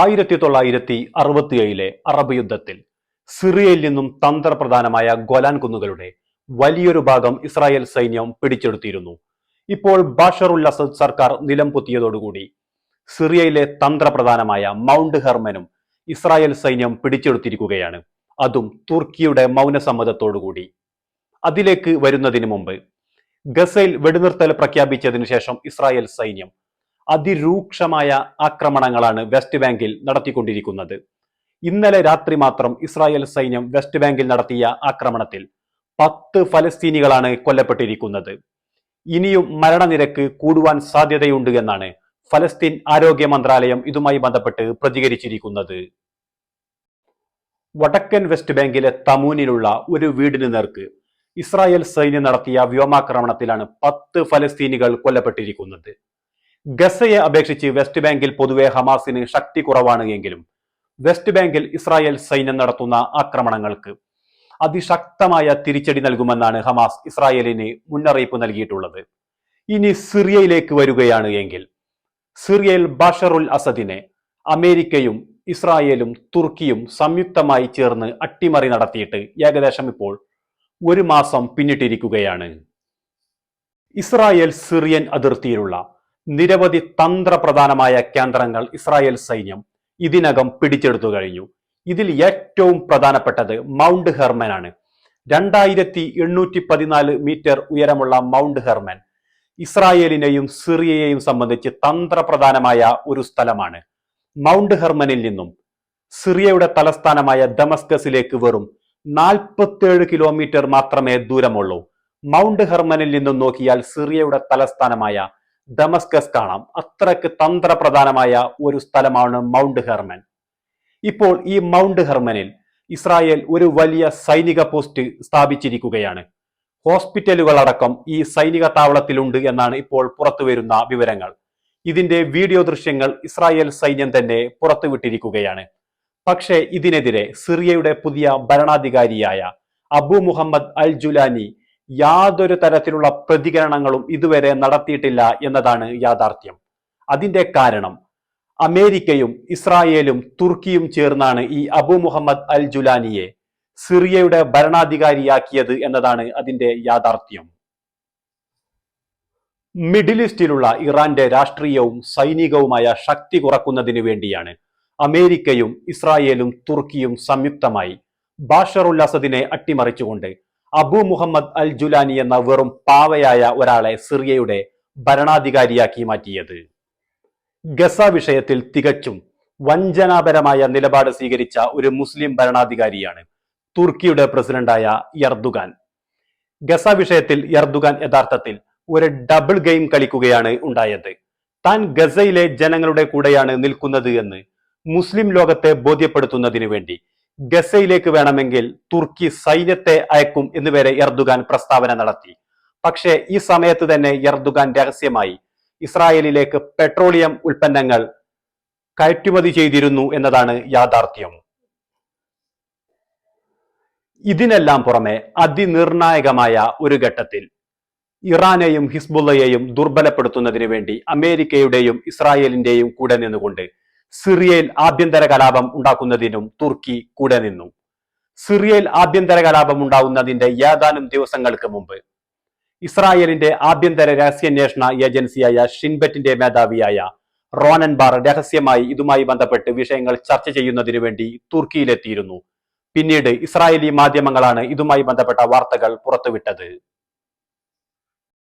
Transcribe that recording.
ആയിരത്തി തൊള്ളായിരത്തി അറുപത്തിയേഴിലെ അറബ് യുദ്ധത്തിൽ സിറിയയിൽ നിന്നും തന്ത്രപ്രധാനമായ ഗൊലാൻ കുന്നുകളുടെ വലിയൊരു ഭാഗം ഇസ്രായേൽ സൈന്യം പിടിച്ചെടുത്തിരുന്നു ഇപ്പോൾ ബാഷറുൽ അസദ് സർക്കാർ നിലം പൊത്തിയതോടുകൂടി സിറിയയിലെ തന്ത്രപ്രധാനമായ മൗണ്ട് ഹെർമനും ഇസ്രായേൽ സൈന്യം പിടിച്ചെടുത്തിരിക്കുകയാണ്. അതും തുർക്കിയുടെ മൗനസമ്മതത്തോടുകൂടി. അതിലേക്ക് വരുന്നതിന് മുമ്പ് ഗസയിൽ വെടിനിർത്തൽ പ്രഖ്യാപിച്ചതിനു ശേഷം ഇസ്രായേൽ സൈന്യം അതിരൂക്ഷമായ ആക്രമണങ്ങളാണ് വെസ്റ്റ് ബാങ്കിൽ നടത്തിക്കൊണ്ടിരിക്കുന്നത്. ഇന്നലെ രാത്രി മാത്രം ഇസ്രായേൽ സൈന്യം വെസ്റ്റ് ബാങ്കിൽ നടത്തിയ ആക്രമണത്തിൽ പത്ത് ഫലസ്തീനികളാണ് കൊല്ലപ്പെട്ടിരിക്കുന്നത്. ഇനിയും മരണനിരക്ക് കൂടുവാൻ സാധ്യതയുണ്ട് എന്നാണ് ഫലസ്തീൻ ആരോഗ്യ മന്ത്രാലയം ഇതുമായി ബന്ധപ്പെട്ട് പ്രതികരിച്ചിരിക്കുന്നത്. വടക്കൻ വെസ്റ്റ് ബാങ്കിലെ തമൂനിലുള്ള ഒരു വീടിന് നേർക്ക് ഇസ്രായേൽ സൈന്യം നടത്തിയ വ്യോമാക്രമണത്തിലാണ് പത്ത് ഫലസ്തീനികൾ കൊല്ലപ്പെട്ടിരിക്കുന്നത്. ഗസയെ അപേക്ഷിച്ച് വെസ്റ്റ് ബാങ്കിൽ പൊതുവെ ഹമാസിന് ശക്തി കുറവാണ് എങ്കിലും വെസ്റ്റ് ബാങ്കിൽ ഇസ്രായേൽ സൈന്യം നടത്തുന്ന ആക്രമണങ്ങൾക്ക് അതിശക്തമായ തിരിച്ചടി നൽകുമെന്നാണ് ഹമാസ് ഇസ്രായേലിന് മുന്നറിയിപ്പ് നൽകിയിട്ടുള്ളത്. ഇനി സിറിയയിലേക്ക് വരികയാണ് എങ്കിൽ സിറിയയിൽ ബഷറുൽ അസദിനെ അമേരിക്കയും ഇസ്രായേലും തുർക്കിയും സംയുക്തമായി ചേർന്ന് അട്ടിമറി നടത്തിയിട്ട് ഏകദേശം ഇപ്പോൾ ഒരു മാസം പിന്നിട്ടിരിക്കുകയാണ്. ഇസ്രായേൽ സിറിയൻ അതിർത്തിയിലുള്ള നിരവധി തന്ത്രപ്രധാനമായ കേന്ദ്രങ്ങൾ ഇസ്രായേൽ സൈന്യം ഇതിനകം പിടിച്ചെടുത്തു കഴിഞ്ഞു. ഇതിൽ ഏറ്റവും പ്രധാനപ്പെട്ടത് മൗണ്ട് ഹെർമൻ ആണ്. രണ്ടായിരത്തി എണ്ണൂറ്റി പതിനാല് മീറ്റർ ഉയരമുള്ള മൗണ്ട് ഹെർമൻ ഇസ്രായേലിനെയും സിറിയയെയും സംബന്ധിച്ച് തന്ത്രപ്രധാനമായ ഒരു സ്ഥലമാണ്. മൗണ്ട് ഹെർമനിൽ നിന്നും സിറിയയുടെ തലസ്ഥാനമായ ദമസ്കസിലേക്ക് വെറും നാൽപ്പത്തേഴ് കിലോമീറ്റർ മാത്രമേ ദൂരമുള്ളൂ. മൗണ്ട് ഹെർമനിൽ നിന്നും നോക്കിയാൽ സിറിയയുടെ തലസ്ഥാനമായ ദമസ്കസ് കാണാം. അത്രയ്ക്ക് തന്ത്രപ്രധാനമായ ഒരു സ്ഥലമാണ് മൗണ്ട് ഹെർമൻ. ഇപ്പോൾ ഈ മൗണ്ട് ഹെർമനിൽ ഇസ്രായേൽ ഒരു വലിയ സൈനിക പോസ്റ്റ് സ്ഥാപിച്ചിരിക്കുകയാണ്. ഹോസ്പിറ്റലുകൾ അടക്കം ഈ സൈനിക താവളത്തിലുണ്ട് എന്നാണ് ഇപ്പോൾ പുറത്തുവരുന്ന വിവരങ്ങൾ. ഇതിന്റെ വീഡിയോ ദൃശ്യങ്ങൾ ഇസ്രായേൽ സൈന്യം തന്നെ പുറത്തുവിട്ടിരിക്കുകയാണ്. പക്ഷേ ഇതിനെതിരെ സിറിയയുടെ പുതിയ ഭരണാധികാരിയായ അബു മുഹമ്മദ് അൽ ജുലാനി യാതൊരു തരത്തിലുള്ള പ്രതികരണങ്ങളും ഇതുവരെ നടത്തിയിട്ടില്ല എന്നതാണ് യാഥാർത്ഥ്യം. അതിന്റെ കാരണം അമേരിക്കയും ഇസ്രായേലും തുർക്കിയും ചേർന്നാണ് ഈ അബു മുഹമ്മദ് അൽ ജുലാനിയെ സിറിയയുടെ ഭരണാധികാരിയാക്കിയത് എന്നതാണ് അതിന്റെ യാഥാർത്ഥ്യം. മിഡിൽ ഈസ്റ്റിലുള്ള ഇറാന്റെ രാഷ്ട്രീയവും സൈനികവുമായ ശക്തി കുറക്കുന്നതിന് വേണ്ടിയാണ് അമേരിക്കയും ഇസ്രായേലും തുർക്കിയും സംയുക്തമായി ബാഷറുൽ അസദിനെ അട്ടിമറിച്ചുകൊണ്ട് അബു മുഹമ്മദ് അൽ ജുലാനി എന്ന വെറും പാവയായ ഒരാളെ സിറിയയുടെ ഭരണാധികാരിയാക്കി മാറ്റിയത്. ഗസ വിഷയത്തിൽ തികച്ചും വഞ്ചനാപരമായ നിലപാട് സ്വീകരിച്ച ഒരു മുസ്ലിം ഭരണാധികാരിയാണ് തുർക്കിയുടെ പ്രസിഡന്റായ യർദുഗാൻ ഗസ വിഷയത്തിൽ യർദുഗാൻ യഥാർത്ഥത്തിൽ ഒരു ഡബിൾ ഗെയിം കളിക്കുകയാണ് ഉണ്ടായത്. താൻ ഗസയിലെ ജനങ്ങളുടെ കൂടെയാണ് നിൽക്കുന്നത് എന്ന് മുസ്ലിം ലോകത്തെ ബോധ്യപ്പെടുത്തുന്നതിന് വേണ്ടി ഗസയിലേക്ക് വേണമെങ്കിൽ തുർക്കി സൈന്യത്തെ അയക്കും എന്നുവരെ എർദുഗാൻ പ്രസ്താവന നടത്തി. പക്ഷേ ഈ സമയത്ത് തന്നെ എർദുഗാൻ രഹസ്യമായി ഇസ്രായേലിലേക്ക് പെട്രോളിയം ഉൽപ്പന്നങ്ങൾ കയറ്റുമതി ചെയ്തിരുന്നു എന്നതാണ് യാഥാർത്ഥ്യം. ഇതിനെല്ലാം പുറമെ അതിനിർണായകമായ ഒരു ഘട്ടത്തിൽ ഇറാനെയും ഹിസ്ബുള്ളയെയും ദുർബലപ്പെടുത്തുന്നതിന് വേണ്ടി അമേരിക്കയുടെയും ഇസ്രായേലിന്റെയും കൂടെ നിന്നുകൊണ്ട് സിറിയയിൽ ആഭ്യന്തര കലാപം ഉണ്ടാക്കുന്നതിനും തുർക്കി കൂടെ നിന്നു. സിറിയയിൽ ആഭ്യന്തര കലാപം ഉണ്ടാവുന്നതിന്റെ ഏതാനും ദിവസങ്ങൾക്ക് മുമ്പ് ഇസ്രായേലിന്റെ ആഭ്യന്തര രഹസ്യാന്വേഷണ ഏജൻസിയായ ഷിൻബറ്റിന്റെ മേധാവിയായ റോനൻ ബാർ രഹസ്യമായി ഇതുമായി ബന്ധപ്പെട്ട് വിഷയങ്ങൾ ചർച്ച ചെയ്യുന്നതിനു വേണ്ടി തുർക്കിയിലെത്തിയിരുന്നു. പിന്നീട് ഇസ്രായേലി മാധ്യമങ്ങളാണ് ഇതുമായി ബന്ധപ്പെട്ട വാർത്തകൾ പുറത്തുവിട്ടത്.